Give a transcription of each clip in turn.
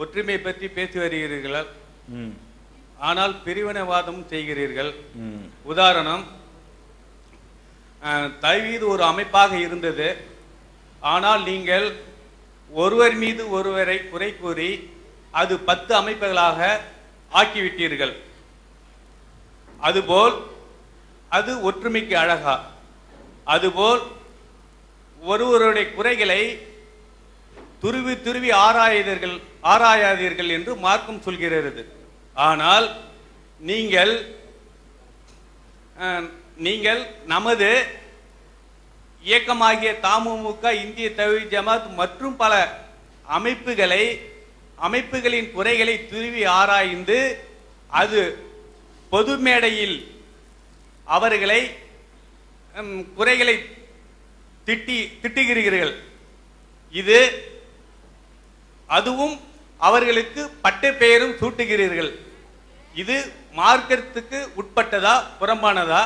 ஒற்றுமை பற்றி பேசி வருகிறீர்கள்? ம். ஆனால் பிரிவினைவாதம் செய்கிறீர்கள். உதாரணம் தௌஹீது ஒரு அமைப்பாக இருந்தது. ஆனால் நீங்கள் ஒருவர் மீது ஒருவரை குறை கூறி அது பத்து அமைப்புகளாக ஆக்கிவிட்டீர்கள். அதுபோல் அது ஒற்றுமைக்கு அழகா. அதுபோல் ஒருவருடைய குறைகளை துருவி துருவி ஆராயாதீர்கள். ஆராயாதீர்கள் என்று மார்க்கம் சொல்கிறது. ஆனால் நீங்கள் நீங்கள் நமது இயக்கமாகிய தமுமுக இந்திய தவிர ஜமாத் மற்றும் பல அமைப்புகளை அமைப்புகளின் குறைகளை துருவி ஆராய்ந்து அது பொது மேடையில் அவர்களை குறைகளை திட்டி திட்டுகிறீர்கள். இது அதுவும் அவர்களுக்கு பட்ட பெயரும் சூட்டுகிறீர்கள். இது மார்க்கத்துக்கு உட்பட்டதா புறம்பானதா?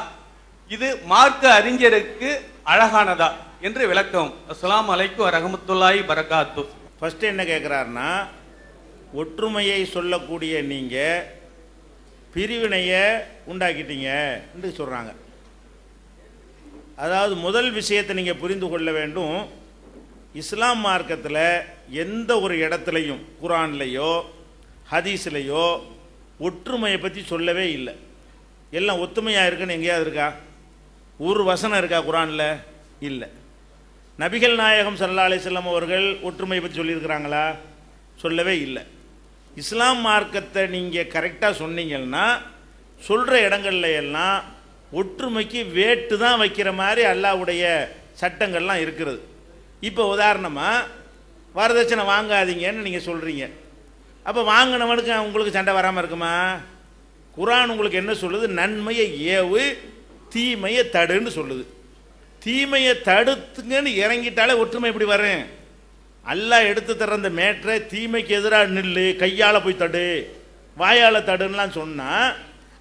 இது மார்க்க அறிஞருக்கு அழகானதா? என்று விளக்கம். அஸ்லாம் அலைக்கும் ரஹமத்துல்லாய் பரகாத்து ஃபஸ்ட்டு என்ன கேட்குறாருன்னா ஒற்றுமையை சொல்லக்கூடிய நீங்கள் பிரிவினையை உண்டாக்கிட்டீங்க என்று சொல்கிறாங்க அதாவது முதல் விஷயத்தை நீங்கள் புரிந்து கொள்ள வேண்டும். இஸ்லாம் மார்க்கத்தில் எந்த ஒரு இடத்துலையும் குரான்லேயோ ஹதீஸ்லேயோ ஒற்றுமையை பற்றி சொல்லவே இல்லை. எல்லாம் ஒத்துமையாக இருக்குன்னு எங்கேயாவது இருக்கா? ஒரு வசனம் இருக்கா குரானில்? இல்லை. நபிகள் நாயகம் சல்லா அலிஸ்லாம் அவர்கள் ஒற்றுமையை பற்றி சொல்லியிருக்கிறாங்களா? சொல்லவே இல்லை. இஸ்லாம் மார்க்கத்தை நீங்கள் கரெக்டாக சொன்னீங்கன்னா சொல்கிற இடங்கள்ல எல்லாம் ஒற்றுமைக்கு வேட்டு தான் வைக்கிற மாதிரி அல்லாவுடைய சட்டங்கள்லாம் இருக்கிறது. இப்போ உதாரணமாக வரதட்சணை வாங்காதீங்கன்னு நீங்கள் சொல்கிறீங்க அப்போ வாங்கினவனுக்கு உங்களுக்கு சண்டை வராமல் இருக்குமா? குரான் உங்களுக்கு என்ன சொல்லுது? நன்மையை ஏவு தீமையை தடுன்னு சொல்லுது. தீமையை தடுத்துங்கன்னு இறங்கிட்டாலே ஒற்றுமை எப்படி வரும்? அல்லா எடுத்து தர்ற அந்த மேட்டரை தீமைக்கு எதிராக நில்லு கையால் போய் தடு வாயால் தடுன்னுலாம் சொன்னால்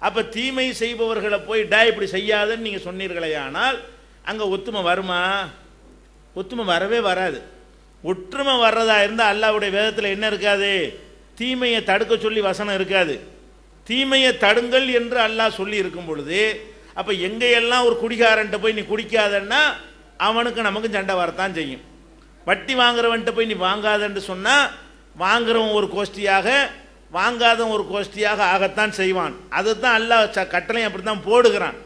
அப்போ தீமை செய்பவர்களை போய் டா இப்படி செய்யாதுன்னு நீங்கள் சொன்னீர்களே ஆனால் அங்கே ஒத்துமை வருமா? ஒத்துமை வரவே வராது. ஒற்றுமை வர்றதா இருந்தால் அல்லாவுடைய வேதத்தில் என்ன இருக்காது? தீமையை தடுக்க சொல்லி வசனம் இருக்காது. தீமையை தடுங்கள் என்று அல்லாஹ் சொல்லி இருக்கும் பொழுது அப்போ எங்கேயெல்லாம் ஒரு குடிகாரன்ட்ட போய் நீ குடிக்காதன்னா அவனுக்கு நமக்கு சண்டை வரத்தான் செய்யும். வட்டி வாங்குறவன்ட்ட போய் நீ வாங்காதன்னு சொன்னால் வாங்குறவன் ஒரு கோஷ்டியாக வாங்காதவன் ஒரு கோஷ்டியாக ஆகத்தான் செய்வான். அதுதான் அல்லாஹ் ச கட்டளையும் அப்படி தான் போடுகிறான்.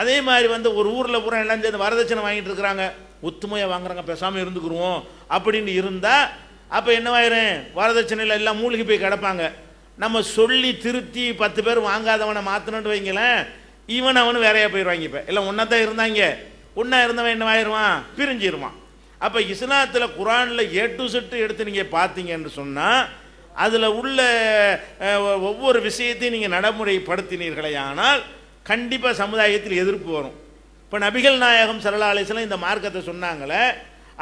அதே மாதிரி வந்து ஒரு ஊரில் பூரா எல்லாம் சேர்ந்து வரதட்சணை வாங்கிட்டு இருக்கிறாங்க. ஒத்துமையாக வாங்குறாங்க பேசாமல் இருந்துக்குருவோம். அப்படின்னு இருந்தால் அப்போ என்னவாயிரும் வரதட்சணையில் எல்லாம் மூழ்கி போய் கிடப்பாங்க. நம்ம சொல்லி திருத்தி பத்து பேர் வாங்காதவனை மாற்றணும்னு வைங்களேன் இவன் அவனு வேறையாக போயிடுவாங்க இப்போ. எல்லாம் ஒன்றா தான் இருந்தாங்க. ஒன்றா இருந்தவன் என்னவாயிருவான் பிரிஞ்சிருவான். அப்போ இஸ்லாத்தில் குரானில் ஏ டு செட்டு எடுத்து நீங்கள் பார்த்தீங்கன்னு சொன்னால் அதில் உள்ள ஒவ்வொரு விஷயத்தையும் நீங்கள் நடைமுறைப்படுத்தினீர்களே ஆனால் கண்டிப்பாக சமுதாயத்தில் எதிர்ப்பு வரும். இப்போ நபிகள் நாயகம் சல்லா அலிஸ்லாம் இந்த மார்க்கத்தை சொன்னாங்களே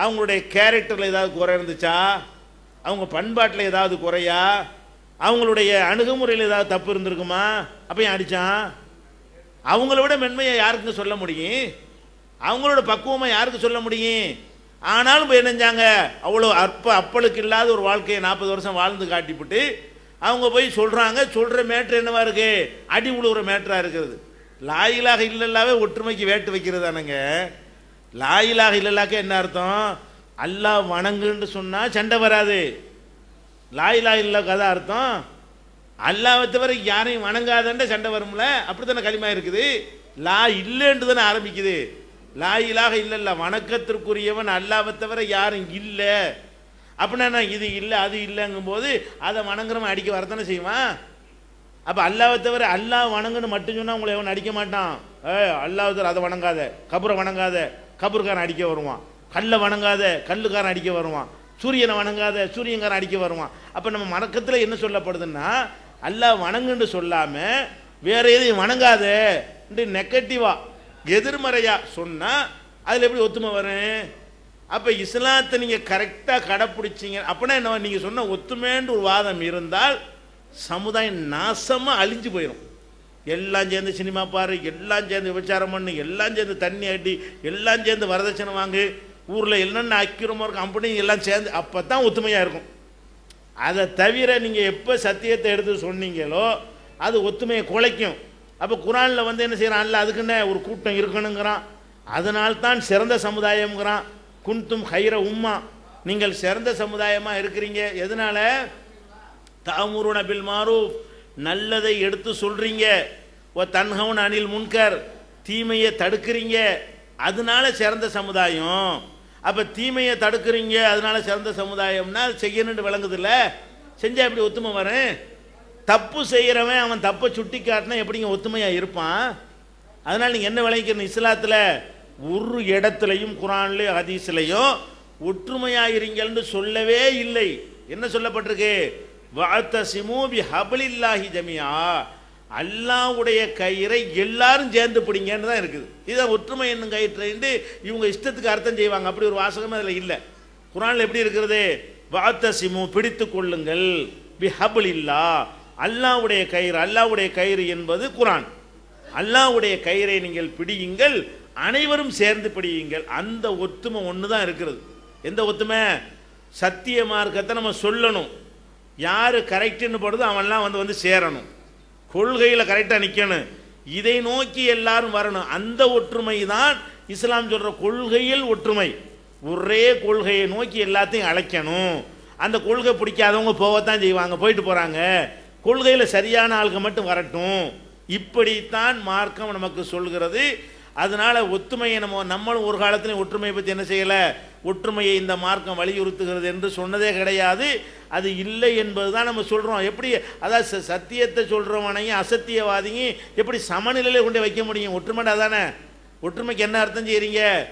அவங்களுடைய கேரக்டரில் ஏதாவது குறை இருந்துச்சா? அவங்க பண்பாட்டில் ஏதாவது குறையா? அவங்களுடைய அணுகுமுறையில் ஏதாவது தப்பு இருந்திருக்குமா? அப்போ ஏன் அடித்தான் அவங்கள விட மென்மையை யாருக்கு சொல்ல முடியும்? அவங்களோட பக்குவமாக யாருக்கு சொல்ல முடியும்? ஆனாலும் இப்போ என்னஞ்சாங்க அவ்வளோ அற்ப அப்பளுக்கு இல்லாத ஒரு வாழ்க்கையை நாற்பது வருஷம் வாழ்ந்து காட்டிவிட்டு அவங்க போய் சொல்கிறாங்க சொல்கிற மேட்ரு என்னவா இருக்குது அடி உழுவுற மேட்டராக இருக்கிறது. லாயிலாக இல்லல்லாவே ஒற்றுமைக்கு வேட்டு வைக்கிறதானுங்க லாயிலாக இல்லல்லாக்க என்ன அர்த்தம்? அல்லாஹ் வணங்குன்னு சொன்னால் சண்டை வராது. லாயிலாக இல்ல கதை அர்த்தம். அல்லாவை தவிர யாரையும் வணங்காதன்ற சண்டை வரும்ல? அப்படித்தானே களிமா இருக்குது. லா இல்லைன்ட்டு தானே ஆரம்பிக்குது. லாயிலாக இலாக இல்லைல்ல வணக்கத்திற்குரியவன் அல்லாவை தவிர யாரும் இல்லை. அப்படின்னா என்ன, இது இல்லை அது இல்லைங்கும் போது அதை வணங்குறவன் அடிக்க வரத்தானே செய்வான்? அப்போ அல்லாவை தவிர அல்லாஹ் வணங்குன்னு மட்டும் சொன்னால் உங்களை எவன் அடிக்க மாட்டான். ஏ அல்லாவை தவிர அதை வணங்காத. கபரை வணங்காத. கபருக்காரன் அடிக்க வருவான். கல்லை வணங்காத. கல்லுக்காரன் அடிக்க வருவான். சூரியனை வணங்காத. சூரியன்காரன் அடிக்க வருவான். அப்போ நம்ம மணக்கத்தில் என்ன சொல்லப்படுதுன்னா அல்லாஹ் வணங்குன்னு சொல்லாமல் வேற எதையும் வணங்காத. நெகட்டிவா எதிர்மறையா சொன்னால் அதில் எப்படி ஒத்துமை வரும்? அப்போ இஸ்லாத்தை நீங்கள் கரெக்டாக கடைப்பிடிச்சிங்க. அப்படின்னா என்ன நீங்கள் சொன்ன ஒத்துமைன்ற ஒரு வாதம் இருந்தால் சமுதாயம் நாசமாக அழிஞ்சு போயிடும் எல்லாம் சேர்ந்து சினிமா பாரு எல்லாம் சேர்ந்து விபச்சாரம் பண்ணு எல்லாம் சேர்ந்து தண்ணி அடி எல்லாம் சேர்ந்து வரதட்சணை வாங்கு. ஊரில் என்னென்ன அக்கிரமோ இருக்கும் கம்பெனி எல்லாம் சேர்ந்து அப்போ தான் ஒத்துமையாக இருக்கும். அதை தவிர நீங்கள் எப்போ சத்தியத்தை எடுத்து சொன்னீங்களோ அது ஒத்துமையை குலைக்கும். அப்போ குரானில் வந்து என்ன செய்கிறான் அல்ல அதுக்குன்னு ஒரு கூட்டம் இருக்கணுங்கிறான். அதனால்தான் சிறந்த சமுதாயம்ங்கிறான். குன்தும் ஹைர உம்மா. நீங்கள் சிறந்த சமுதாயமாக இருக்கிறீங்க. எதனால? தாமுருன பில் மாரூஃப். நல்லதை எடுத்து சொல்கிறீங்க ஓ தன்ஹவுன் அனில் முன்கர். தீமையை தடுக்கிறீங்க. அதனால சிறந்த சமுதாயம். அப்போ தீமையை தடுக்கிறீங்க அதனால சிறந்த சமுதாயம்னா அது செய்யணும்னு விளங்குதில்ல. செஞ்சால் எப்படி ஒத்துமை வரேன் தப்பு செய்கிறவன் அவன் தப்பை சுட்டி காட்டினா எப்படிங்க ஒத்துமையாக இருப்பான்? அதனால் நீங்கள் என்ன விளங்கிக்கணும்? இஸ்லாத்தில் ஒரு இடத்துலையும் குரான்லேயும் ஹதீஸ்லையும் ஒற்றுமையாயிருங்கள்னு சொல்லவே இல்லை. என்ன சொல்லப்பட்டிருக்கு? வாத்தசிமு பி ஹபலில்லாஹி ஜமியா அல்லாவுடைய கயிறை எல்லாரும் சேர்ந்து பிடிங்கன்னு தான் இருக்குது. இதை ஒற்றுமை என்னும் கயிற்றுண்டு இவங்க இஷ்டத்துக்கு அர்த்தம் செய்வாங்க. அப்படி ஒரு வாசகம் அதில் இல்லை. குரானில் எப்படி இருக்கிறது? வாத்தசிமு பிடித்து கொள்ளுங்கள். பி இல்லா அல்லாஹ்வுடைய கயிறு அல்லாவுடைய கயிறு என்பது குரான். அல்லாஹ்வுடைய கயிறை நீங்கள் பிடியுங்கள். அனைவரும் சேர்ந்து பிடியுங்கள். அந்த ஒற்றுமை ஒன்று தான் இருக்கிறது. எந்த ஒத்துமை சத்திய மார்க்கத்தை நம்ம சொல்லணும். யார் கரெக்டுன்னு படுதோ அவன்லாம் வந்து வந்து சேரணும். கொள்கையில் கரெக்டாக நிற்கணும் இதை நோக்கி எல்லாரும் வரணும். அந்த ஒற்றுமை தான் இஸ்லாம் சொல்கிற கொள்கையில் ஒற்றுமை. ஒரே கொள்கையை நோக்கி எல்லாத்தையும் அழைக்கணும். அந்த கொள்கை பிடிக்காதவங்க போகத்தான் செய்வாங்க. போயிட்டு போகிறாங்க கொள்கையில் சரியான ஆளுங்க மட்டும் வரட்டும். இப்படித்தான் மார்க்கம் நமக்கு சொல்கிறது. அதனால ஒற்றுமையை நம்ம நம்மளும் ஒரு காலத்திலையும் ஒற்றுமையை பற்றி என்ன செய்யலை? ஒற்றுமையை இந்த மார்க்கம் வலியுறுத்துகிறது என்று சொன்னதே கிடையாது. அது இல்லை என்பது தான் நம்ம சொல்கிறோம் எப்படி அதாவது ச- சத்தியத்தை சொல்கிறவனையும் அசத்தியவாதியும் எப்படி சமநிலையில் கொண்டு வைக்க முடியும்? ஒற்றுமைடா தானே ஒற்றுமைக்கு என்ன அர்த்தம் செய்கிறீங்க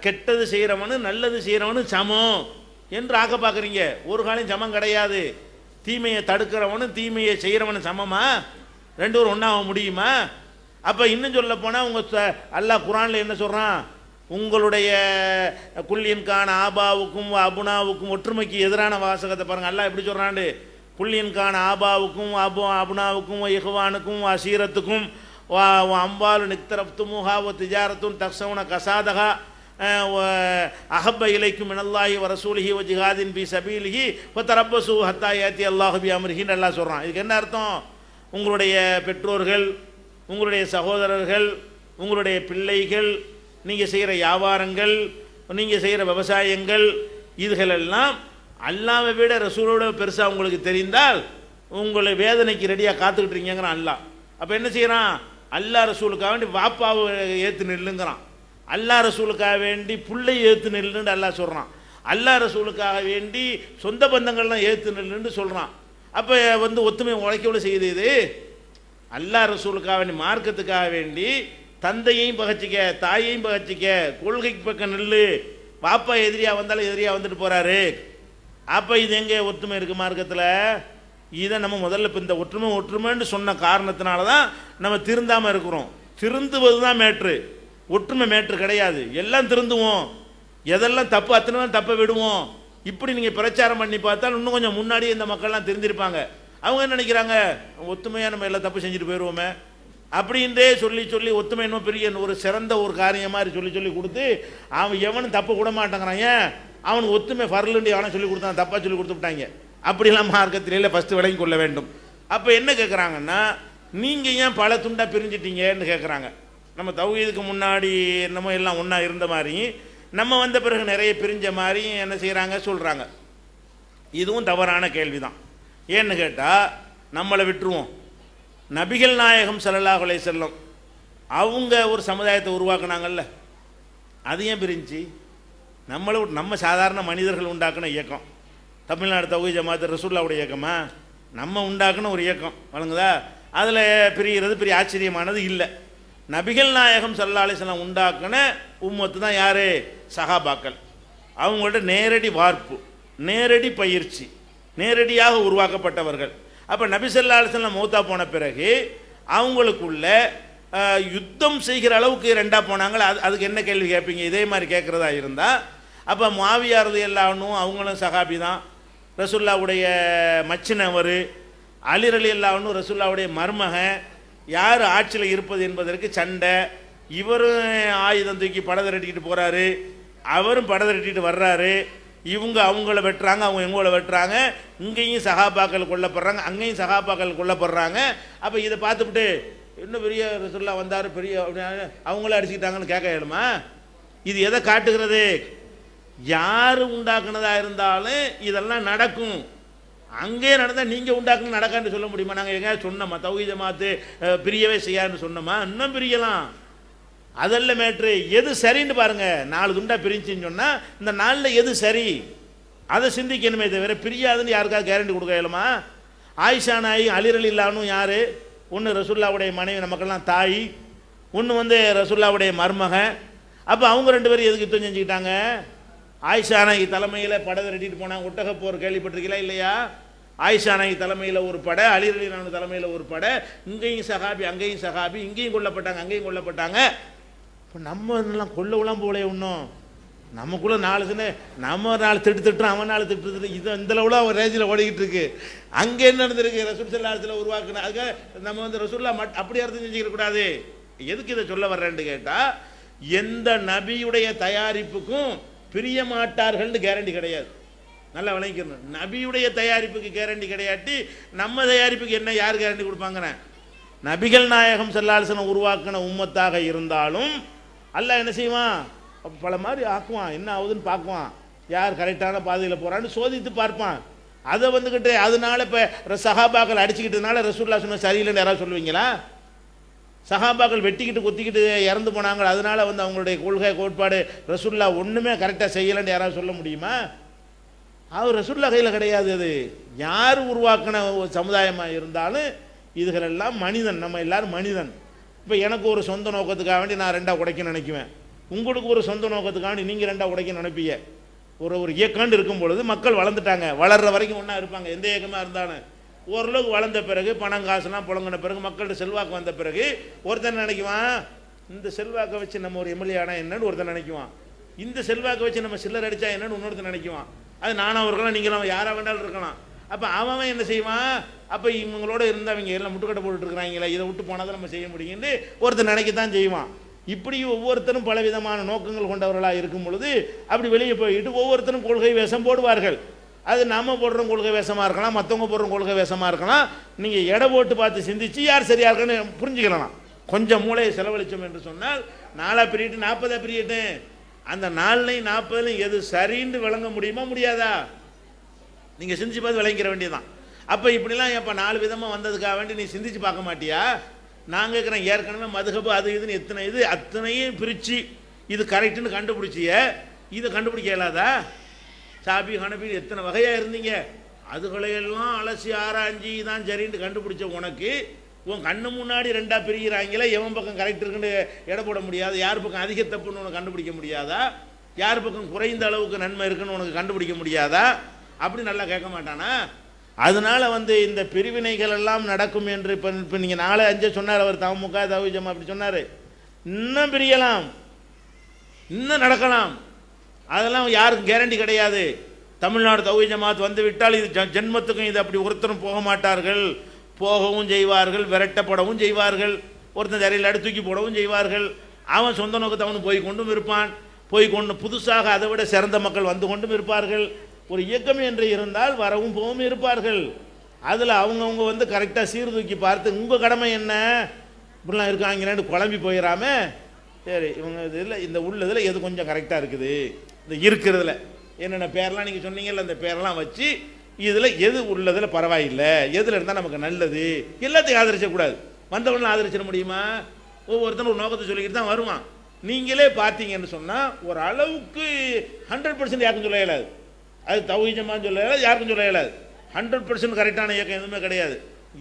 கெட்டது செய்கிறவனு நல்லது செய்கிறவனு சமம் என்று ஆக்க பார்க்குறீங்க. ஒரு காலம் சமம் கிடையாது. தீமையை தடுக்கிறவனும் தீமையை செய்கிறவனும் சமமா? ரெண்டு பேரும் ஒன்றாக முடியுமா? அப்போ இன்னும் சொல்ல போனால் உங்கள் அல்லாஹ் குரானில் என்ன சொல்கிறான் உங்களுடைய குல்லியன்கான ஆபாவுக்கும் அபுனாவுக்கும் ஒற்றுமைக்கு எதிரான வாசகத்தை பாருங்கள் அல்லாஹ் எப்படி சொல்கிறாண்டு குல்லியன்கான ஆபாவுக்கும் அபு அபுனாவுக்கும் இஹ்வானுக்கும் அசீரத்துக்கும் வா அம்பாலு நிக்தரப்துமுஹா ஓ திஜாரத்தும் தக்ஸவுன கசாதகா அஹப்ப இலைக்கும் மினல்லாஹி வ ரசூலிஹி ஜிஹாதின் பி சபீலிஹி வ தரப்பசு ஹத்தா யாத்தி அல்லாஹு பி நல்லா சொல்கிறான் இதுக்கு என்ன அர்த்தம்? உங்களுடைய பெற்றோர்கள் உங்களுடைய சகோதரர்கள் உங்களுடைய பிள்ளைகள் நீங்கள் செய்கிற வியாபாரங்கள் நீங்கள் செய்கிற விவசாயங்கள் இதுகளெல்லாம் அல்லாவை விட ரசூலோட பெருசாக உங்களுக்கு தெரிந்தால் உங்களை வேதனைக்கு ரெடியாக காத்துக்கிட்டு இருக்கீங்கிறான் அல்லாஹ். அப்போ என்ன செய்கிறான் அல்லா ரசூலுக்காக வேண்டி வாப்பாவை ஏற்று நில்லுங்கிறான். அல்லா ரசூலுக்காக வேண்டி புள்ளை ஏற்று நில்லுன்னு அல்லா சொல்கிறான் அல்லா ரசூலுக்காக வேண்டி சொந்த பந்தங்கள்லாம் ஏற்று நில்லுன்னு சொல்கிறான் அப்போ வந்து ஒத்துமை உழைக்கவில்லை செய்யுது இது. அல்லா ரசூலுக்காக வேண்டி மார்க்கத்துக்காக வேண்டி தந்தையையும் பகச்சிக்க தாயையும் பகச்சிக்க கொள்கைக்கு பக்கம் நில்லு. பாப்பா எதிரியாக வந்தாலும் எதிரியாக வந்துட்டு போகிறாரு அப்போ இது எங்கே ஒற்றுமை இருக்கு மார்க்கத்தில்? இதை நம்ம முதல்ல இப்போ இந்த ஒற்றுமை ஒற்றுமைன்னு சொன்ன காரணத்தினால தான் நம்ம திருந்தாமல் இருக்கிறோம். திருந்துவது தான் மேட்ரு. ஒற்றுமை மேட்ரு கிடையாது. எல்லாம் திருந்துவோம். எதெல்லாம் தப்பு அத்தனை தப்பை விடுவோம். இப்படி நீங்கள் பிரச்சாரம் பண்ணி பார்த்தா இன்னும் கொஞ்சம் முன்னாடியே இந்த மக்கள்லாம் தெரிஞ்சிருப்பாங்க அவங்க என்ன நினைக்கிறாங்க? ஒத்துமையாக நம்ம எல்லாம் தப்பு செஞ்சுட்டு போயிடுவோமே அப்படின்றே சொல்லி சொல்லி ஒத்துமை இன்னும் பெரிய ஒரு சிறந்த ஒரு காரியம் மாதிரி சொல்லி சொல்லி கொடுத்து அவன் எவனும் தப்பு கூட மாட்டேங்கிறான் ஏன்? அவனுக்கு ஒத்துமை ஃபர்லுண்டு அவனை சொல்லி கொடுத்தான் தப்பாக சொல்லி கொடுத்து விட்டாங்க. அப்படிலாம் மார்க்கத்திலே ஃபஸ்ட்டு விளங்கி கொள்ள வேண்டும். அப்போ என்ன கேட்குறாங்கன்னா நீங்கள் ஏன் பல துண்டாக பிரிஞ்சிட்டீங்கன்னு கேட்குறாங்க நம்ம தௌஹீதுக்கு முன்னாடி என்னமோ எல்லாம் ஒன்றா இருந்த மாதிரி நம்ம வந்த பிறகு நிறைய பிரிஞ்ச மாதிரி என்ன செய்கிறாங்க சொல்கிறாங்க இதுவும் தவறான கேள்வி தான் ஏன்னு கேட்டால் நம்மளை விட்டுருவோம். நபிகள் நாயகம் ஸல்லல்லாஹு செல்லும் செல்லம் அவங்க ஒரு சமுதாயத்தை உருவாக்குனாங்கல்ல. அது ஏன் பிரிஞ்சு? நம்மளை நம்ம சாதாரண மனிதர்கள் உண்டாக்குன இயக்கம். தமிழ்நாடு தகுதி ஜமாத்து ரசூல்லாவுடைய இயக்கமா? நம்ம உண்டாக்குன ஒரு இயக்கம். வழங்குதா? அதில் பிரிகிறது பெரிய ஆச்சரியமானது இல்லை. நபிகள் நாயகம் ஸல்லல்லாஹு செல்லம் உண்டாக்குன உம்மத்து தான் யார்? சஹாபாக்கள். அவங்கள்ட்ட நேரடி வார்ப்பு நேரடி பயிற்சி. நேரடியாக உருவாக்கப்பட்டவர்கள். அப்போ நபி ஸல்லல்லாஹு மௌத்தா போன பிறகு அவங்களுக்குள்ள யுத்தம் செய்கிற அளவுக்கு ரெண்டாக போனாங்களே? அது அதுக்கு என்ன கேள்வி கேட்பீங்க? இதே மாதிரி கேட்குறதா இருந்தால் அப்போ மாவியாரது எல்லாவனும் அவங்களும் சகாபி தான். ரசுல்லாவுடைய மச்சினவர் அலிர் அலி அல்லாவனும் ரசுல்லாவுடைய மருமகன் யார் ஆட்சியில் இருப்பது என்பதற்கு சண்டை. இவரும் ஆயுதம் தூக்கி படத்தை ரெட்டிக்கிட்டு போகிறாரு அவரும் படத்தை ரெட்டிக்கிட்டு வர்றாரு. இவங்க அவங்கள வெட்டுறாங்க அவங்க இவங்கள வெட்டுறாங்க. இங்கேயும் சகாபாக்கள் கொல்லப்படுறாங்க அங்கேயும் சகாபாக்கள் கொல்லப்படுறாங்க. அப்போ இதை பார்த்துவிட்டு இன்னும் பெரிய ரசுல்லா வந்தார் பெரிய அப்படின்னு அவங்கள அடிச்சுக்கிட்டாங்கன்னு கேட்க இயலுமா? இது எதை காட்டுகிறது? யார் உண்டாக்குனதா இருந்தாலும் இதெல்லாம் நடக்கும். அங்கே நடந்தால் நீங்கள் உண்டாக்குன்னு நடக்கான்னு சொல்ல முடியுமா? நாங்கள் எங்கேயாவது சொன்னோமா? தௌஹீ ஜமாத்து பிரியவே செய்யாதுன்னு சொன்னோமா? இன்னும் பிரியலாம். அதல்ல மேட்ரு எது சரின்னு பாருங்க. நாலு துண்டா பிரிஞ்சுன்னு சொன்னால் இந்த நாளில் எது சரி? அதை சிந்திக்கணுமே தவிர பிரியாதுன்னு யாருக்காவது கேரண்டி கொடுக்க இயலுமா? ஆயிஷா நாய் அலிரல் இல்லானும் யார்? ஒன்று ரசுல்லாவுடைய மனைவி நமக்கெல்லாம் தாய். ஒன்று வந்து ரசுல்லாவுடைய மருமகன். அப்போ அவங்க ரெண்டு பேரும் எதுக்கு யுத்தம் செஞ்சுக்கிட்டாங்க? ஆயிஷா நாயகி தலைமையில் படை ரெட்டிட்டு போனாங்க ஒட்டக போர் கேள்விப்பட்டிருக்கீங்களா இல்லையா? ஆயிஷா நாய் தலைமையில் ஒரு படை அலிரலி நானு தலைமையில் ஒரு படை. இங்கேயும் சகாபி அங்கேயும் சகாபி இங்கேயும் கொல்லப்பட்டாங்க அங்கேயும் கொல்லப்பட்டாங்க. இப்போ நம்ம இதெல்லாம் கொல்லவெல்லாம் போகலையே இன்னும் நமக்குள்ளே நாலு சின்ன நம்ம நாலு திட்டு திட்டுறோம் அவன் நாலு திட்டு திட்டு இது இந்த அளவுல ஒரு ரேஞ்சில் ஓடிக்கிட்டு இருக்கு. அங்கே என்ன நடந்திருக்கு? ரசூல் சல்லாத்தில் உருவாக்குன அதுக்காக நம்ம வந்து ரசூல்லா மட் அப்படி அர்த்தம் செஞ்சுக்கக்கூடாது எதுக்கு இதை சொல்ல வர்றேன்னு கேட்டால் எந்த நபியுடைய தயாரிப்புக்கும் பிரிய மாட்டார்கள்னு கேரண்டி கிடையாது. நல்லா விளங்கிக்கணும். நபியுடைய தயாரிப்புக்கு கேரண்டி கிடையாட்டி நம்ம தயாரிப்புக்கு என்ன யார் கேரண்டி கொடுப்பாங்கன்னு? நபிகள் நாயகம் செல்லாசனம் உருவாக்கின உம்மத்தாக இருந்தாலும் அல்ல என்ன செய்வான்? பல மாதிரி ஆக்குவான். என்ன ஆகுதுன்னு பார்க்குவான். யார் கரெக்டான பாதையில் போகிறான்னு சோதித்து பார்ப்பான். அதை வந்துக்கிட்டு அதனால இப்போ சஹாபாக்கள் அடிச்சுக்கிட்டதுனால ரசூல்லா சொன்ன சரியில்லைன்னு யாராவது சொல்லுவீங்களா? சஹாபாக்கள் வெட்டிக்கிட்டு குத்திக்கிட்டு இறந்து போனாங்க. அதனால வந்து அவங்களுடைய கொள்கை கோட்பாடு ரசூல்லா ஒன்றுமே கரெக்டாக செய்யலைன்னு யாராவது சொல்ல முடியுமா? அவர் ரசூல்லா கையில் கிடையாது அது. யார் உருவாக்கின ஒரு சமுதாயமாக இருந்தாலும் இதுகளெல்லாம் மனிதன். நம்ம எல்லாரும் மனிதன். இப்போ எனக்கு ஒரு சொந்த நோக்கத்துக்காக வேண்டி நான் ரெண்டாக உடைக்க நினைக்குவேன். உங்களுக்கு ஒரு சொந்த நோக்கத்துக்காக வேண்டி நீங்கள் ரெண்டாக உடைக்க நினைப்பீங்க. ஒரு ஒரு இயக்கம்னு இருக்கும் பொழுது மக்கள் வளர்ந்துட்டாங்க. வளர்ற வரைக்கும் ஒன்றா இருப்பாங்க. எந்த இயக்கமாக இருந்தாலும். ஓரளவுக்கு வளர்ந்த பிறகு பணம் காசுலாம் புழங்கின பிறகு மக்கள்கிட்ட செல்வாக்கு வந்த பிறகு ஒருத்தன் நினைக்குவான் இந்த செல்வாக்கை வச்சு நம்ம ஒரு எம்எல்ஏ ஆனால் என்னன்னு ஒருத்தன் நினைக்குவான். இந்த செல்வாக்கை வச்சு நம்ம சில்லர் அடித்தா என்னன்னு இன்னொருத்தன் நினைக்குவான். அது நானும் இருக்கலாம் நீங்களும் யாராக வேண்டாலும் இருக்கலாம். அப்போ அவன் என்ன செய்வான்? அப்போ இவங்களோட இருந்து அவங்க எல்லாம் முட்டுக்கட்டை போட்டுட்டு இருக்கிறாங்களே இதை விட்டு போனால் தான் நம்ம செய்ய முடியும்னு ஒருத்தர் நினைக்கத்தான் செய்வான். இப்படி ஒவ்வொருத்தரும் பலவிதமான நோக்கங்கள் கொண்டவர்களாக இருக்கும் பொழுது அப்படி வெளியே போயிட்டு ஒவ்வொருத்தரும் கொள்கை வேஷம் போடுவார்கள். அது நம்ம போடுற கொள்கை வேஷமாக இருக்கலாம் மற்றவங்க போடுற கொள்கை வேஷமாக இருக்கலாம். நீங்கள் எடை போட்டு பார்த்து சிந்திச்சு யார் சரியாக இருக்குன்னு புரிஞ்சுக்கலாம். கொஞ்சம் மூளையை செலவழிச்சோம் என்று சொன்னால் நாலா பிரியட்டு நாற்பதா பிரியட்டு அந்த நாலுலையும் நாற்பதுலையும் எது சரின்னு விளங்க முடியுமா முடியாதா? நீங்கள் சிந்திச்சு பார்த்து விளங்கிற வேண்டியதுதான். அப்போ இப்படிலாம் இப்போ நாலு விதமாக வந்ததுக்காக வேண்டி நீ சிந்திச்சு பார்க்க மாட்டியா? நான் கேட்குறேன் ஏற்கனவே மதுகப்பு அது இதுன்னு எத்தனை இது அத்தனையும் பிரித்து இது கரெக்டுன்னு கண்டுபிடிச்சிய. இதை கண்டுபிடிக்க இயலாதா? சாபி ஹனபி எத்தனை வகையாக இருந்தீங்க? அதுகளையெல்லாம் அலசி ஆராய்ஞ்சி தான் சரின்னு கண்டுபிடிச்ச உனக்கு உன் கண்ணு முன்னாடி ரெண்டாக பிரிகிறாங்களே எவன் பக்கம் கரெக்ட் இருக்குன்னு எடை போட முடியாது யார் பக்கம் அதிக தப்புன்னு உனக்கு கண்டுபிடிக்க முடியாதா? யார் பக்கம் குறைந்த அளவுக்கு நன்மை இருக்குன்னு உனக்கு கண்டுபிடிக்க முடியாதா? அப்படி நல்லா கேட்க மாட்டானா? அதனால வந்து இந்த பிரிவினைகள் எல்லாம் நடக்கும் என்று இப்போ இப்போ நீங்கள் நாலு அஞ்சு சொன்னார் அவர் தமுக தவிஜம் அப்படி சொன்னார். இன்னும் பிரியலாம். இன்னும் நடக்கலாம். அதெல்லாம் யாருக்கும் கேரண்டி கிடையாது. தமிழ்நாடு தௌஹி ஜமாத் வந்து விட்டால் இது ஜென்மத்துக்கும் இது அப்படி ஒருத்தரும் போக மாட்டார்கள். போகவும் செய்வார்கள் விரட்டப்படவும் செய்வார்கள். ஒருத்தன் தரையில் தூக்கி போடவும் செய்வார்கள். அவன் சொந்த நோக்கத்தை அவனு போய் கொண்டும் இருப்பான். போய் கொண்டு புதுசாக அதை விட சிறந்த மக்கள் வந்து கொண்டும் இருப்பார்கள். ஒரு இயக்கம் என்று இருந்தால் வரவும் போகவும் இருப்பார்கள். அதில் அவங்கவுங்க வந்து கரெக்டாக சீர்தூக்கி பார்த்து உங்கள் கடமை என்ன? இப்படிலாம் இருக்காங்கன்னு குழம்பி போயிடாம சரி இவங்க இதில் இந்த உள்ளதில் எது கொஞ்சம் கரெக்டாக இருக்குது? இந்த இருக்கிறதுல. என்னென்ன பேர்லாம் நீங்கள் சொன்னீங்கல்ல அந்த பேரெல்லாம் வச்சு இதில் எது உள்ளதில் பரவாயில்லை எதில் இருந்தால் நமக்கு நல்லது? எல்லாத்தையும் ஆதரிச்சக்கூடாது. வந்தவங்களும் ஆதரிச்சிட முடியுமா? ஒவ்வொருத்தனும் ஒரு நோக்கத்தை சொல்லிக்கிட்டு தான் வருவான். நீங்களே பார்த்தீங்கன்னு சொன்னால் ஒரு அளவுக்கு ஹண்ட்ரட் பர்சன்ட் யாருக்கும் சொல்ல இயலாது அது தௌஹீஜமான்னு சொல்ல இயலாது யாருக்கும் சொல்ல இயலாது. ஹண்ட்ரட் பர்சன்ட் கரெக்டான இயக்கம் எதுவுமே கிடையாது.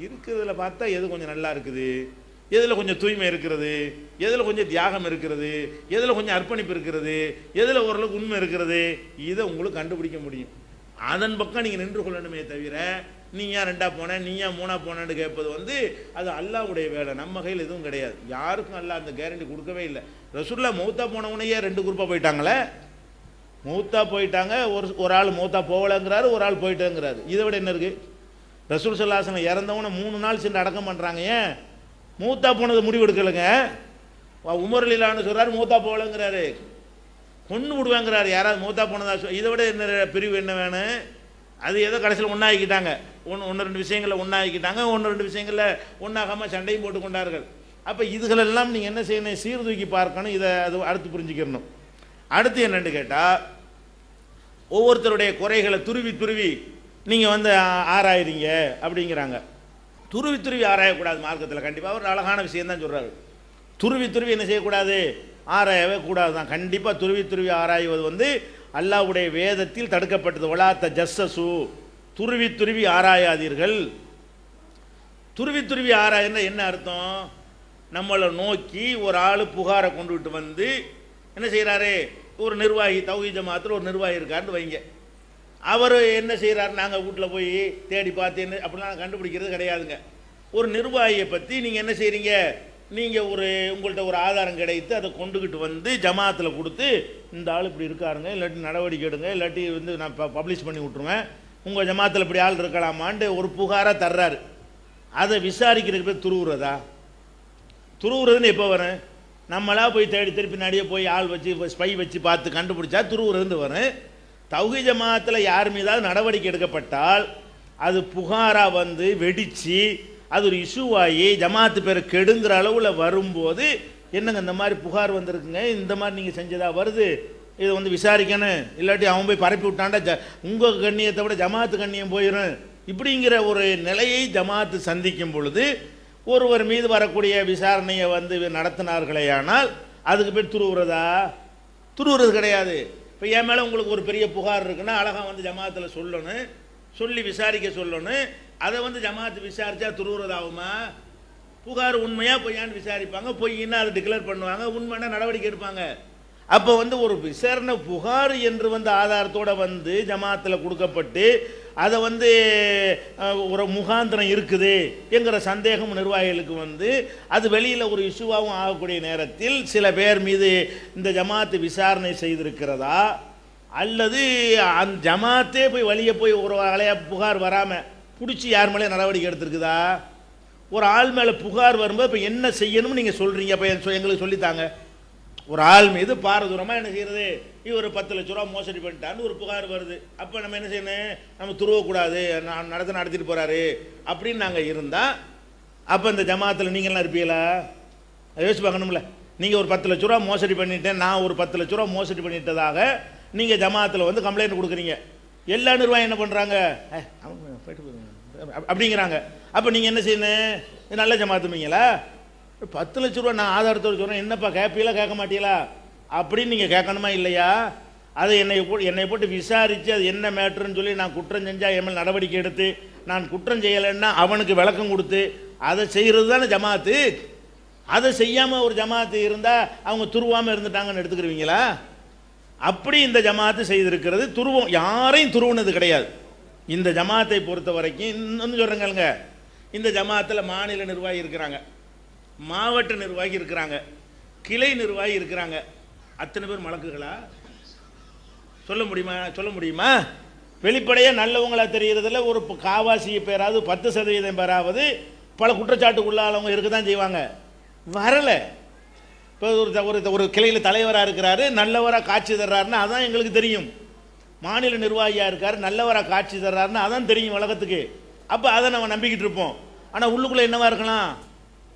இருக்கிறதுல பார்த்தா எது கொஞ்சம் நல்லா இருக்குது? எதில் கொஞ்சம் தூய்மை இருக்கிறது? எதில் கொஞ்சம் தியாகம் இருக்கிறது? எதில் கொஞ்சம் அர்ப்பணிப்பு இருக்கிறது? எதில் ஓரளவுக்கு உண்மை இருக்கிறது? இதை உங்களுக்கு கண்டுபிடிக்க முடியும். அதன் பக்கம் நீங்கள் நின்று கொள்ளணுமே தவிர நீ ஏன் ரெண்டா போனேன் நீ ஏன் மூணா போனேன்னு கேட்பது வந்து அது அல்லாவுடைய வேலை. நம்ம கையில் எதுவும் கிடையாது. யாருக்கும் அல்லா அந்த கேரண்டி கொடுக்கவே இல்லை. ரசூல்லா மௌத்தா போனவனையே ரெண்டு குரூப்பாக போயிட்டாங்களே? மூத்தா போயிட்டாங்க ஒரு ஒரு ஆள் மூத்தா போகலைங்கிறாரு ஒரு ஆள் போயிட்டேங்கிறாரு. இதை விட என்ன இருக்குது ரசூல் சல்லாசனம் இறந்தவனை மூணு நாள் சென்று அடக்கம் பண்ணுறாங்க ஏன்? மூத்தா போனது முடிவு எடுக்கலைங்க. உமர் லீலான்னு சொல்கிறாரு மூத்தா போகலைங்கிறாரு. கொண்டு விடுவேங்கிறாரு. யாராவது மூத்தா போனதா சொல் இதை விட என்ன பிரிவு என்ன வேணும் அது ஏதோ கடைசியில் ஒன்றாக்கிட்டாங்க ஒன்று ஒன்று ரெண்டு விஷயங்களில் ஒன்றாக்கிட்டாங்க ஒன்று ரெண்டு விஷயங்களில் ஒன்றாகாமல் சண்டையும் போட்டு கொண்டார்கள். அப்போ இதுகளெல்லாம் நீங்கள் என்ன செய்யணும்? சீர்தூக்கி பார்க்கணும். இதை அது அடுத்து புரிஞ்சுக்கிறணும். அடுத்து என்னன்னு கேட்டால் ஒவ்வொருத்தருடைய குறைகளை துருவி துருவி நீங்கள் வந்து ஆராயிறீங்க அப்படிங்கிறாங்க. துருவி துருவி ஆராயக்கூடாது மார்க்கத்தில். கண்டிப்பாக ஒரு அழகான விஷயம் தான் சொல்கிறாரு துருவி துருவி என்ன செய்யக்கூடாது? ஆராயவே கூடாது தான் கண்டிப்பாக துருவி துருவி ஆராய்வது வந்து அல்லாஹ்வுடைய வேதத்தில் தடுக்கப்பட்டது. ஒலாத்த ஜஸ்ஸசு துருவி துருவி ஆராயாதீர்கள். துருவி துருவி ஆராய்னா என்ன அர்த்தம்? நம்மளை நோக்கி ஒரு ஆள் புகாரை கொண்டுகிட்டு வந்து என்ன செய்கிறாரு ஒரு நிர்வாகி தௌஹீத் ஜமாத்தில் ஒரு நிர்வாகி இருக்காருன்னு வைங்க. அவர் என்ன செய்கிறாரு நாங்கள் வீட்டில் போய் தேடி பார்த்து என்ன அப்படிலாம் கண்டுபிடிக்கிறது கிடையாதுங்க. ஒரு நிர்வாகியை பற்றி நீங்கள் என்ன செய்கிறீங்க நீங்கள் ஒரு உங்கள்கிட்ட ஒரு ஆதாரம் கிடைத்து அதை கொண்டுக்கிட்டு வந்து ஜமாத்தில் கொடுத்து இந்த ஆள் இப்படி இருக்காருங்க இல்லாட்டி நடவடிக்கை எடுங்க இல்லாட்டி வந்து நான் பப்ளிஷ் பண்ணி விட்ருவேன் உங்கள் ஜமாத்தில் இப்படி ஆள் இருக்கலாமான்ட்டு ஒரு புகாராக தர்றாரு. அதை விசாரிக்கிறதுக்கு பேர் துருவுறதா? துருவுறதுன்னு எப்போ வரேன் நம்மளாக போய் தேடி திருப்பி நடிகை போய் ஆள் வச்சு ஸ்பை வச்சு பார்த்து கண்டுபிடிச்சா துருவுறதுன்னு வரும். தௌகி ஜமாத்தில் யார் மீதாவது நடவடிக்கை எடுக்கப்பட்டால் அது புகாராக வந்து வெடித்து அது ஒரு இஷ்யூவாகி ஜமாத்து பேரை கெடுங்கிற அளவில் வரும்போது என்னங்க இந்த மாதிரி புகார் வந்திருக்குங்க? இந்த மாதிரி நீங்கள் செஞ்சதாக வருது? இதை வந்து விசாரிக்கணும். இல்லாட்டி அவன் போய் பரப்பி விட்டாண்டா ஜ உங்கள் கண்ணியத்தை விட ஜமாத்து கண்ணியம் போயிடும் இப்படிங்கிற ஒரு நிலையை ஜமாத்து சந்திக்கும் பொழுது ஒருவர் மீது வரக்கூடிய விசாரணையை வந்து நடத்தினார்களேயானால் அதுக்கு பேர் துருவுறதா? துருவுறது கிடையாது. இப்போ என் மேலே உங்களுக்கு ஒரு பெரிய புகார் இருக்குன்னா அழகாக வந்து ஜமாத்தில் சொல்லணும் சொல்லி விசாரிக்க சொல்லணும். அதை வந்து ஜமாத்து விசாரித்தா துருவுறதாகுமா புகார் உண்மையாக பொய்யான்னு விசாரிப்பாங்க. பொய்யின்னா அதை டிக்ளேர் பண்ணுவாங்க. உண்மைன்னா நடவடிக்கை எடுப்பாங்க. அப்போ வந்து ஒரு விசாரணை புகார் என்று வந்து ஆதாரத்தோடு வந்து ஜமாத்தில் கொடுக்கப்பட்டு அதை வந்து ஒரு முகாந்திரம் இருக்குது என்கிற சந்தேகம் நிர்வாகிகளுக்கு வந்து அது வெளியில் ஒரு இஷ்யூவாகவும் ஆகக்கூடிய நேரத்தில் சில பேர் மீது இந்த ஜமாத்து விசாரணை செய்திருக்கிறதா? அல்லது அந்த ஜமாத்தே போய் வழியே போய் ஒரு அலையா புகார் வராமல் பிடிச்சி யார் மேலே நடவடிக்கை எடுத்திருக்குதா? ஒரு ஆள் மேலே புகார் வரும்போது இப்போ என்ன செய்யணும்னு நீங்கள் சொல்கிறீங்க இப்போ எங்களுக்கு சொல்லித்தாங்க. ஒரு ஆள் மீது பாரதூரமாக என்ன செய்கிறது இவர் பத்து லட்ச ரூபா மோசடி பண்ணிட்டான்னு ஒரு புகார் வருது. அப்போ நம்ம என்ன செய்யணும்? நம்ம துருவக்கூடாது நான் நடத்த நடத்திட்டு போகிறாரு அப்படின்னு நாங்கள் இருந்தால் அப்போ இந்த ஜமாத்தில் நீங்கள்லாம் இருப்பீங்களா? அதை யோசிச்சு பார்க்கணும்ல. நீங்கள் ஒரு பத்து லட்ச ரூபா மோசடி பண்ணிட்டேன் நான் ஒரு பத்து லட்ச ரூபா மோசடி பண்ணிட்டதாக நீங்கள் ஜமாத்தில் வந்து கம்ப்ளைண்ட் கொடுக்குறீங்க. எல்லா நிர்வாகம் என்ன பண்ணுறாங்க அவங்க போயிட்டு போகுதுங்க. அப்படிங்கிறாங்க. அப்போ நீங்கள் என்ன செய்யணும்? இது நல்ல ஜமாத்துமீங்களா பத்து லட்ச ரூபா நான் ஆதாரத்தோடு சொல்கிறேன் என்னப்பா கேட்பீங்களா கேட்க மாட்டீங்களா? அப்படின்னு நீங்கள் கேட்கணுமா இல்லையா? அதை என்னை போ என்னை போட்டு விசாரித்து அது என்ன மேட்ருன்னு சொல்லி நான் குற்றம் செஞ்சால் என் மேல் நடவடிக்கை எடுத்து நான் குற்றம் செய்யலைன்னா அவனுக்கு விளக்கம் கொடுத்து அதை செய்கிறது தானே ஜமாத்து? அதை செய்யாமல் ஒரு ஜமாத்து இருந்தால் அவங்க துருவாமல் இருந்துட்டாங்கன்னு எடுத்துக்கிருவீங்களா? அப்படி இந்த ஜமாத்து செய்திருக்கிறது துருவம். யாரையும் துருவுனது கிடையாது. இந்த ஜமாத்தை பொறுத்த வரைக்கும் இன்னும் சொல்கிறேங்க இந்த ஜமாத்தில் மாநில நிர்வாகி இருக்கிறாங்க. மாவட்ட நிர்வாகி இருக்கிறாங்க. கிளை நிர்வாகி இருக்கிறாங்க. அத்தனை பேர் மலக்குகளா? சொல்ல முடியுமா? சொல்ல முடியுமா? வெளிப்படையாக நல்லவங்களா தெரியறதுல ஒரு காவாசி பேராவது பத்து சதவீதம் பேராவது பல குற்றச்சாட்டுக்குள்ளாளவங்க இருக்க தான் செய்வாங்க. வரலை. இப்போ ஒரு ஒரு ஒரு கிளையில் தலைவராக இருக்கிறாரு நல்லவராக காட்சி தர்றாருன்னா அதான் எங்களுக்கு தெரியும். மாநில நிர்வாகியாக இருக்கார் நல்லவராக காட்சி தர்றாருன்னா அதான் தெரியும் உலகத்துக்கு அப்போ அதை நம்ம நம்பிக்கிட்டு இருப்போம். ஆனால் உள்ளுக்குள்ளே என்னவாக இருக்கலாம்?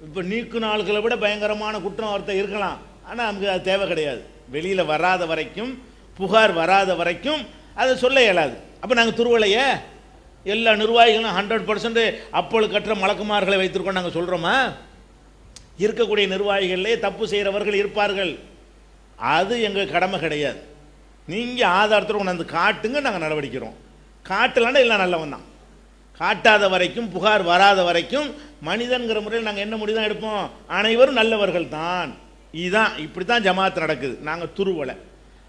இப்போ நீக்கு நாள்களை விட பயங்கரமான குற்றம் ஒருத்தர் இருக்கலாம். ஆனால் நமக்கு அது தேவை கிடையாது. வெளியில் வராத வரைக்கும் புகார் வராத வரைக்கும் அதை சொல்ல இயலாது. அப்போ நாங்கள் துருவலையே எல்லா நிர்வாகிகளும் ஹண்ட்ரட் பர்சன்ட் அப்பொழுது கற்ற மலக்குமார்களை வைத்திருக்கோம் நாங்கள் சொல்கிறோமா இருக்கக்கூடிய நிர்வாகிகள்லேயே தப்பு செய்கிறவர்கள் இருப்பார்கள். அது எங்கள் கடமை கிடையாது. நீங்கள் ஆதாரத்தில் கொண்டாந்து காட்டுங்க நாங்கள் நடவடிக்கிறோம் காட்டலன்னா இல்லை நல்லவன் தான் காட்டாத வரைக்கும் புகார் வராத வரைக்கும் மனிதன்கிற முறையில் நாங்கள் என்ன முடிவு தான் எடுப்போம்? அனைவரும் நல்லவர்கள் தான். இதுதான் இப்படி தான் ஜமாத் நடக்குது. நாங்கள் துருவலை.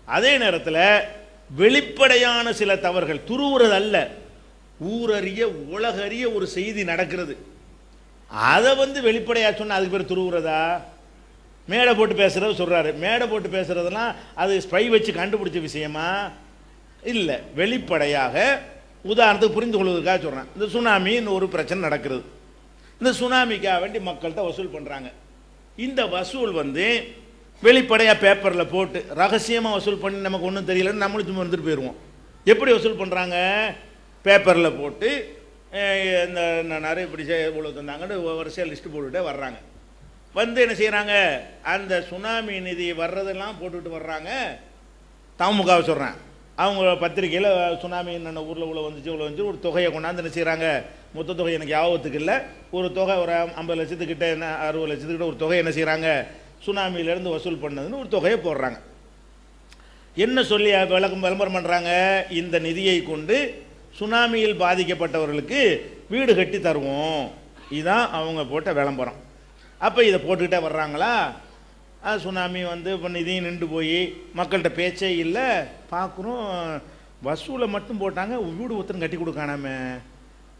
அதே நேரத்தில் வெளிப்படையான சில தவறுகள். துருவுறது அல்ல. ஊரறிய உலகறிய ஒரு செய்தி நடக்கிறது. அதை வந்து வெளிப்படையாக சொன்னால் அதுக்கு பேர் துருவுறதா? மேடை போட்டு பேசுகிறது சொல்கிறாரு மேடை போட்டு பேசுகிறதெல்லாம் அது ஸ்பை வச்சு கண்டுபிடிச்ச விஷயமா? இல்லை. வெளிப்படையாக உதாரணத்துக்கு புரிந்து கொள்வதற்காக சொல்கிறேன் இந்த சுனாமின்னு ஒரு பிரச்சனை நடக்கிறது இந்த சுனாமிக்காக வேண்டி மக்கள்கிட்ட வசூல் பண்ணுறாங்க இந்த வசூல் வந்து வெளிப்படையாக பேப்பரில் போட்டு ரகசியமாக வசூல் பண்ணி நமக்கு ஒன்றும் தெரியலன்னு நம்மளும் சும்மா வந்துட்டு போயிடுவோம் எப்படி வசூல் பண்ணுறாங்க பேப்பரில் போட்டு இந்த நிறைய இப்படி இவ்வளோ தந்தாங்கன்னு வரிசையாக லிஸ்ட்டு போட்டுகிட்டே வர்றாங்க. வந்து என்ன செய்கிறாங்க அந்த சுனாமி நிதி வர்றதெல்லாம் போட்டுக்கிட்டு வர்றாங்க. தாமுகாவை சொல்கிறேன் அவங்க பத்திரிக்கையில் சுனாமி என்ன ஊரில் உள்ள வந்துச்சு இவ்வளோ வந்துச்சு ஒரு தொகையை கொண்டாந்து என்ன செய்கிறாங்க மொத்த தொகை எனக்கு ஞாபகத்துக்கு இல்லை. ஒரு தொகை ஒரு ஐம்பது லட்சத்துக்கிட்ட என்ன அறுபது லட்சத்துக்கிட்ட ஒரு தொகை என்ன செய்கிறாங்க சுனாமியிலேருந்து வசூல் பண்ணதுன்னு ஒரு தொகையை போடுறாங்க. என்ன சொல்லி விளக்கம் விளம்பரம் பண்ணுறாங்க இந்த நிதியை கொண்டு சுனாமியில் பாதிக்கப்பட்டவர்களுக்கு வீடு கட்டி தருவோம். இதுதான் அவங்க போட்ட விளம்பரம். அப்போ இதை போட்டுக்கிட்டே வர்றாங்களா? சுனாமி வந்து இப்போ நிதியும் நின்று போய் மக்கள்கிட்ட பேச்சே இல்லை. பார்க்குறோம் வசூலை மட்டும் போட்டாங்க வீடு ஒருத்தன் கட்டி கொடுக்கானாமே.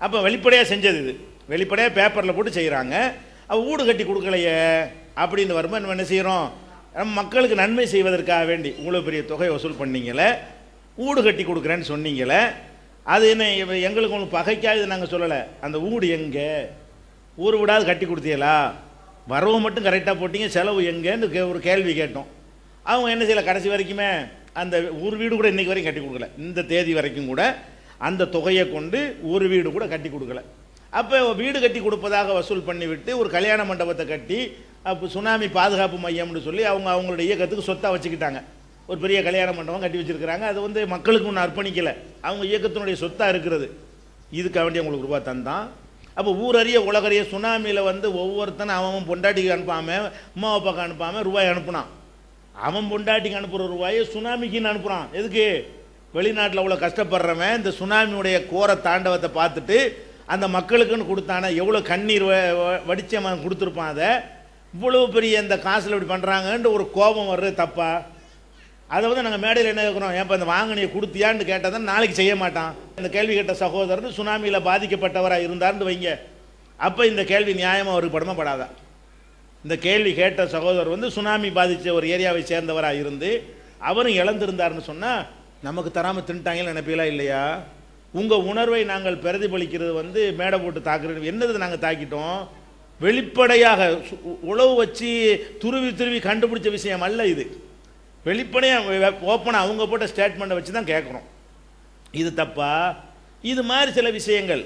அப்போ வெளிப்படையாக செஞ்சது இது. வெளிப்படையாக பேப்பரில் போட்டு செய்கிறாங்க அப்போ வீடு கட்டி கொடுக்கலையே. அப்படின்னு வரும்போது நம்ம என்ன செய்கிறோம் நம்ம மக்களுக்கு நன்மை செய்வதற்காக வேண்டி இவ்வளோ பெரிய தொகை வசூல் பண்ணீங்களே. வீடு கட்டி கொடுக்குறேன்னு சொன்னீங்களே. அது என்ன எங்களுக்கு உங்களுக்கு பகைக்காது நாங்கள் சொல்லலை. அந்த ஊடு எங்கே? ஊர் விடாது கட்டி கொடுத்தீங்களா? வரவு மட்டும் கரெக்டாக போட்டீங்க செலவு எங்கேன்னு கே- ஒரு கேள்வி கேட்டோம். அவங்க என்ன செய்யலை கடைசி வரைக்குமே அந்த ஒரு வீடு கூட இன்றைக்கி வரைக்கும் கட்டி கொடுக்கல. இந்த தேதி வரைக்கும் கூட அந்த தொகையை கொண்டு ஒரு வீடு கூட கட்டி கொடுக்கல. அப்போ வீடு கட்டி கொடுப்பதாக வசூல் பண்ணிவிட்டு ஒரு கல்யாண மண்டபத்தை கட்டி அப்போ சுனாமி பாதுகாப்பு மையம்னு சொல்லி அவங்க அவங்களுடைய இயக்கத்துக்கு சொத்தாக வச்சுக்கிட்டாங்க. ஒரு பெரிய கல்யாண மண்டபம் கட்டி வச்சுருக்கிறாங்க. அது வந்து மக்களுக்கு ஒன்றும் அர்ப்பணிக்கலை. அவங்க இயக்கத்தினுடைய சொத்தாக இருக்கிறது. இதுக்காக வேண்டி அவங்களுக்கு ரூபா தந்தான். அப்போ ஊரறிய உலகறிய சுனாமியில் வந்து ஒவ்வொருத்தனும் அவன் பொண்டாட்டிக்கு அனுப்பாமல் அம்மா அப்பாவுக்கு அனுப்பாமல் ரூபாய் அனுப்புனான். அவன் பொண்டாட்டிக்கு அனுப்புகிற ரூபாயை சுனாமிக்குன்னு அனுப்புகிறான் எதுக்கு? வெளிநாட்டில் அவ்வளோ கஷ்டப்படுறவன் இந்த சுனாமியுடைய கோர தாண்டவத்தை பார்த்துட்டு அந்த மக்களுக்குன்னு கொடுத்தானே எவ்வளோ கண்ணீர் வ- வ- கொடுத்துருப்பான் அதை? இவ்வளோ பெரிய இந்த காசில் இப்படி பண்ணுறாங்கன்ட்டு ஒரு கோபம் வர்றது தப்பா? அதை வந்து நாங்கள் மேடையில் என்ன கேட்குறோம் ஏன்ப்பா இந்த வாங்கினியை கொடுத்தியான்னு கேட்டால் தான் நாளைக்கு செய்ய மாட்டான். இந்த கேள்வி கேட்ட சகோதரர் சுனாமியில் பாதிக்கப்பட்டவராக இருந்தார்னு வைங்க. அப்போ இந்த கேள்வி நியாயமாக அவருக்கு படமப்படாதா படாதா? இந்த கேள்வி கேட்ட சகோதரர் வந்து சுனாமி பாதித்த ஒரு ஏரியாவை சேர்ந்தவராக இருந்து அவரும் இழந்திருந்தார்னு சொன்னால் நமக்கு தராமல் தின்ட்டாங்கன்னு நினைப்பீங்களா இல்லையா? உங்கள் உணர்வை நாங்கள் பிரதிபலிக்கிறது வந்து மேடை போட்டு தாக்குறது. என்னது நாங்கள் தாக்கிட்டோம்? வெளிப்படையாக உழவு வச்சு துருவி துருவி கண்டுபிடிச்ச விஷயம் அல்ல இது. வெளிப்படையாக ஓப்பனாக அவங்க போட்ட ஸ்டேட்மெண்ட்டை வச்சு தான் கேட்குறோம் இது தப்பா? இது மாதிரி சில விஷயங்கள்.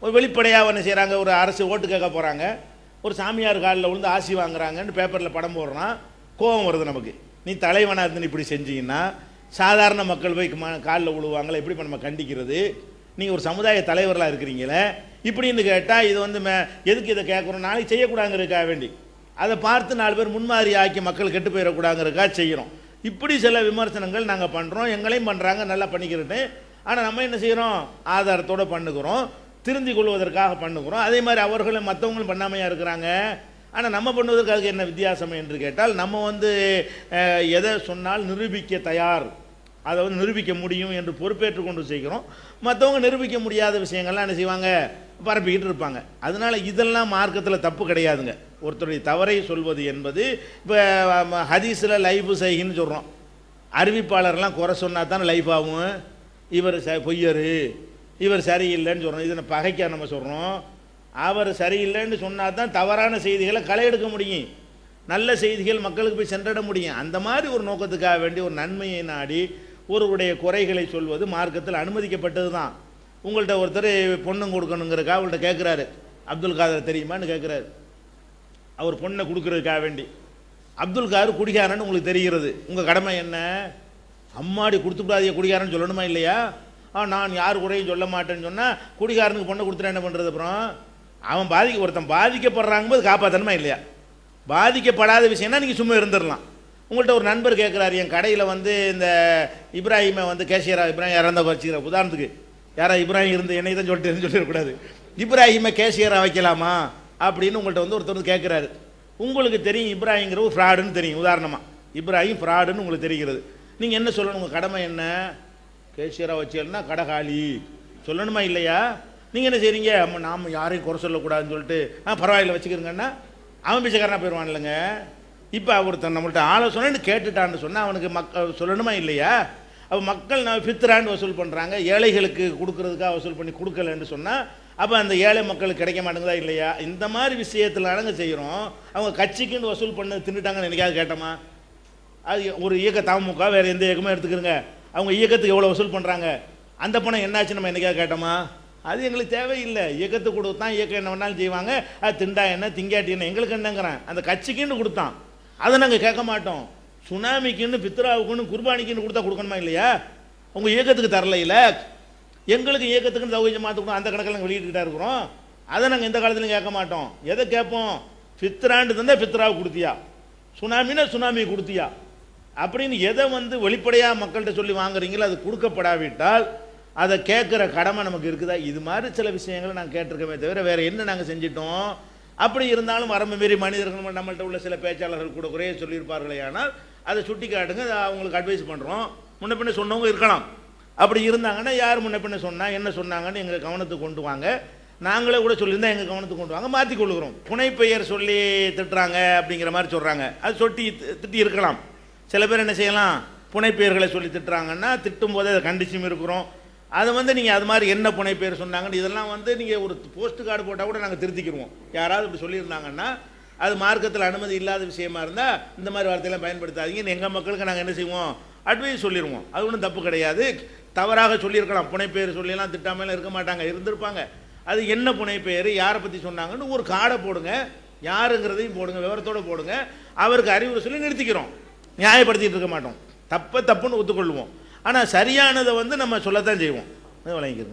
ஒரு வெளிப்படையாக என்ன செய்கிறாங்க ஒரு அரசு ஓட்டு கேட்க போகிறாங்க ஒரு சாமியார் காலில் விழுந்து ஆசி வாங்குறாங்கன்னு பேப்பரில் படம் போடுறான் கோபம் வருது நமக்கு. நீ தலைவனாக இருந்து இப்படி செஞ்சீங்கன்னா சாதாரண மக்கள் போய் காலில் விழுவாங்களே? எப்படி இப்ப நம்ம கண்டிக்கிறது? நீங்கள் ஒரு சமுதாய தலைவர்களாக இருக்கிறீங்களே இப்படின்னு கேட்டால் இது வந்து மே- எதுக்கு இதை கேட்குறோம் நாளைக்கு செய்யக்கூடாங்கிறதுக்காக வேண்டி. அதை பார்த்து நாலு பேர் முன்மாதிரி ஆக்கி மக்கள் கெட்டு போயிடக்கூடாங்கிறதுக்காக செய்கிறோம் இப்படி சில விமர்சனங்கள் நாங்கள் பண்ணுறோம் எங்களையும் பண்ணுறாங்க நல்லா பண்ணிக்கிறேன்னு ஆனால் நம்ம என்ன செய்கிறோம் ஆதாரத்தோடு பண்ணுகிறோம் திருந்தி கொள்வதற்காக பண்ணுகிறோம். அதே மாதிரி அவர்களும் மற்றவங்களும் பண்ணாமையாக இருக்கிறாங்க. ஆனால் நம்ம பண்ணுவதற்கு அதுக்கு என்ன வித்தியாசம் என்று கேட்டால் நம்ம வந்து எதை சொன்னால் நிரூபிக்க தயார். அதை வந்து நிரூபிக்க முடியும் என்று பொறுப்பேற்று கொண்டு செய்கிறோம். மற்றவங்க நிரூபிக்க முடியாத விஷயங்கள்லாம் என்ன செய்வாங்க? பரப்பிக்கிட்டு இருப்பாங்க. அதனால இதெல்லாம் மார்க்கத்தில் தப்பு கிடையாதுங்க. ஒருத்தருடைய தவறை சொல்வது என்பது இப்போ ஹதீஸில் லைஃப் செய்கின்னு சொல்கிறோம் அறிவிப்பாளர்லாம் குறை சொன்னால் தான் லைஃப் ஆகும்? இவர் ச பொய்யரு. இவர் சரியில்லைன்னு சொல்கிறோம் இதை பகைக்க நம்ம சொல்கிறோம் அவர் சரியில்லைன்னு சொன்னால் தான் தவறான செய்திகளை களை எடுக்க முடியும். நல்ல செய்திகள் மக்களுக்கு போய் சென்றட முடியும். அந்த மாதிரி ஒரு நோக்கத்துக்காக வேண்டி ஒரு நன்மையை நாடி ஒருவருடைய குறைகளை சொல்வது மார்க்கத்தில் அனுமதிக்கப்பட்டது தான். உங்கள்கிட்ட ஒருத்தர் பொண்ணும் கொடுக்கணுங்கிறக்கா அவங்கள்ட்ட கேட்குறாரு அப்துல் காதர் தெரியுமான்னு கேட்குறாரு அவர் பொண்ணை கொடுக்கறதுக்காக வேண்டி. அப்துல் காதர் குடிகாரன்னு உங்களுக்கு தெரிகிறது. உங்கள் கடமை என்ன? அம்மாடி கொடுத்துக்கூடாதிய குடிகாரன்னு சொல்லணுமா இல்லையா? ஆ நான் யார் குறையும் சொல்ல மாட்டேன்னு சொன்னால் குடிகாரனுக்கு பொண்ணை கொடுத்துட்டா என்ன பண்ணுறது அப்புறம்? அவன் பாதிக்க ஒருத்தன் பாதிக்கப்படுறாங்க போது காப்பாற்றணுமா இல்லையா? பாதிக்கப்படாத விஷயம்னா நீங்கள் சும்மா இருந்துடலாம். உங்கள்கிட்ட ஒரு நண்பர் கேட்குறாரு என் கடையில் வந்து இந்த இப்ராஹிமை வந்து கேஷியரா இப்ராஹிம் இறந்த வச்சுக்கிற உதாரணத்துக்கு யாரா இப்ராஹிம் இருந்து என்னை தான் சொல்லிட்டு சொல்லிடக்கூடாது. இப்ராஹிமை கேஷியரா வைக்கலாமா? அப்படின்னு உங்கள்கிட்ட வந்து ஒருத்தர் வந்து கேட்குறாரு உங்களுக்கு தெரியும் இப்ராஹிங்கிற ஒரு ஃப்ராடுன்னு தெரியும் உதாரணமாக இப்ராஹிம் ஃப்ராடுன்னு உங்களுக்கு தெரிகிறது. நீங்கள் என்ன சொல்லணும்? உங்கள் கடமை என்ன? கேஷியராக வச்சேன்னா கடகாலி சொல்லணுமா இல்லையா? நீங்கள் என்ன செய்றீங்க? அம்மா நாம் யாரையும் குறை சொல்லக்கூடாதுன்னு சொல்லிட்டு ஆ பரவாயில்ல வச்சுக்கிறீங்கன்னா அவன் பிச்சைக்காரனா போயிடுவான் இல்லைங்க இப்போ ஒருத்தன் நம்மள்ட்ட ஆலோசனைன்னு கேட்டுட்டான்னு சொன்னால் அவனுக்கு மக்கள் சொல்லணுமா இல்லையா? அப்போ மக்கள் நான் ஃபித்ரான்னு வசூல் பண்ணுறாங்க ஏழைகளுக்கு கொடுக்கறதுக்காக வசூல் பண்ணி கொடுக்கலன்னு சொன்னால் அப்போ அந்த ஏழை மக்களுக்கு கிடைக்க மாட்டேங்குதா இல்லையா? இந்த மாதிரி விஷயத்தில் அடங்க செய்கிறோம் அவங்க கட்சிக்குன்னு வசூல் பண்ண தின்னுட்டாங்கன்னு என்னைக்காவது கேட்டோமா? அது ஒரு இயக்க தமுக வேறு எந்த இயக்கமும் எடுத்துக்கிறங்க அவங்க இயக்கத்துக்கு எவ்வளோ வசூல் பண்ணுறாங்க அந்த பணம் என்னாச்சு நம்ம என்னைக்காவது கேட்டோமா? அது எங்களுக்கு தேவையில்லை. இயக்கத்துக்கு கொடுத்தான் இயக்கம் என்ன வேணாலும் செய்வாங்க. அது திண்டா என்ன திங்காட்டி என்ன எங்களுக்கு என்னங்கிறேன். அந்த கட்சிக்குன்னு கொடுத்தான். அதை நாங்கள் கேட்க மாட்டோம். சுனாமிக்குன்னு பித்ராவுக்குன்னு குர்பானிக்குன்னு கொடுத்தா கொடுக்கணுமா இல்லையா? உங்கள் இயக்கத்துக்கு தரல இல்லை. எங்களுக்கு இயக்கத்துக்குன்னு தௌஹீத் மாற்றுக்கணும் அந்த கணக்கில் நாங்கள் வெளியிட்டுக்கிட்டா இருக்கிறோம். அதை நாங்கள் இந்த காலத்துலையும் கேட்க மாட்டோம். எதை கேட்போம்? ஃபித்ராண்டு தந்தால் பித்ராவை கொடுத்தியா? சுனாமினா சுனாமி கொடுத்தியா? அப்படின்னு எதை வந்து வெளிப்படையாக மக்கள்கிட்ட சொல்லி வாங்குறீங்களோ அது கொடுக்கப்படாவிட்டால் அதை கேட்குற கடமை நமக்கு இருக்குதா? இது மாதிரி சில விஷயங்களை நாங்கள் கேட்டிருக்கோமே தவிர வேறு என்ன நாங்கள் செஞ்சிட்டோம்? அப்படி இருந்தாலும் வரம்பு மீறி மனிதர்கள் நம்மள்கிட்ட உள்ள சில பேச்சாளர்கள் கூட குறைய சொல்லியிருப்பார்களே ஆனால் அதை சுட்டி காட்டுங்க அவங்களுக்கு அட்வைஸ் பண்ணுறோம் முன்ன பின்ன சொன்னவங்க இருக்கலாம். அப்படி இருந்தாங்கன்னா யார் முன்ன பின்ன சொன்னால் என்ன சொன்னாங்கன்னு எங்கள் கவனத்துக்கு கொண்டு வாங்க. நாங்களே கூட சொல்லியிருந்தால் எங்கள் கவனத்துக்கு கொண்டு வாங்க. மாற்றி கொள்ளுகிறோம். புனைப்பெயர் சொல்லி திட்டுறாங்க அப்படிங்கிற மாதிரி சொல்கிறாங்க அது சொட்டி திட்டி இருக்கலாம். சில பேர் என்ன செய்யலாம்? புனைப்பெயர்களை சொல்லி திட்டுறாங்கன்னா திட்டும் போதே அதை கண்டிச்சும் இருக்கிறோம். அதை வந்து நீங்கள் அது மாதிரி என்ன புனைப்பெயர் சொன்னாங்கன்னு இதெல்லாம் வந்து நீங்கள் ஒரு போஸ்ட் கார்டு போட்டால் கூட நாங்கள் திருத்திக்கிடுவோம். யாராவது இப்படி சொல்லியிருந்தாங்கன்னா அது மார்க்கத்தில் அனுமதி இல்லாத விஷயமா இருந்தால் இந்த மாதிரி வார்த்தையெல்லாம் பயன்படுத்தாதீங்கன்னு எங்கள் மக்களுக்கு நாங்கள் என்ன செய்வோம்? அட்வைஸ் சொல்லிடுவோம் அது ஒன்றும் தப்பு கிடையாது. தவறாக சொல்லியிருக்கலாம். புனைப்பெயர் சொல்லியெல்லாம் திட்டாமலாம் இருக்க மாட்டாங்க. இருந்திருப்பாங்க. அது என்ன புனைப்பெயர் யாரை பற்றி சொன்னாங்கன்னு ஒரு கார்டை போடுங்க. யாருங்கிறதையும் போடுங்க. விவரத்தோட போடுங்க. அவருக்கு அறிவுரை சொல்லி நிறுத்திக்கிறோம். நியாயப்படுத்திட்டு இருக்க மாட்டோம். தப்பை தப்புன்னு ஒத்துக்கொள்வோம். ஆனால் சரியானதை வந்து நம்ம சொல்லத்தான் செய்வோம். அது வழங்கிக்கிறோம்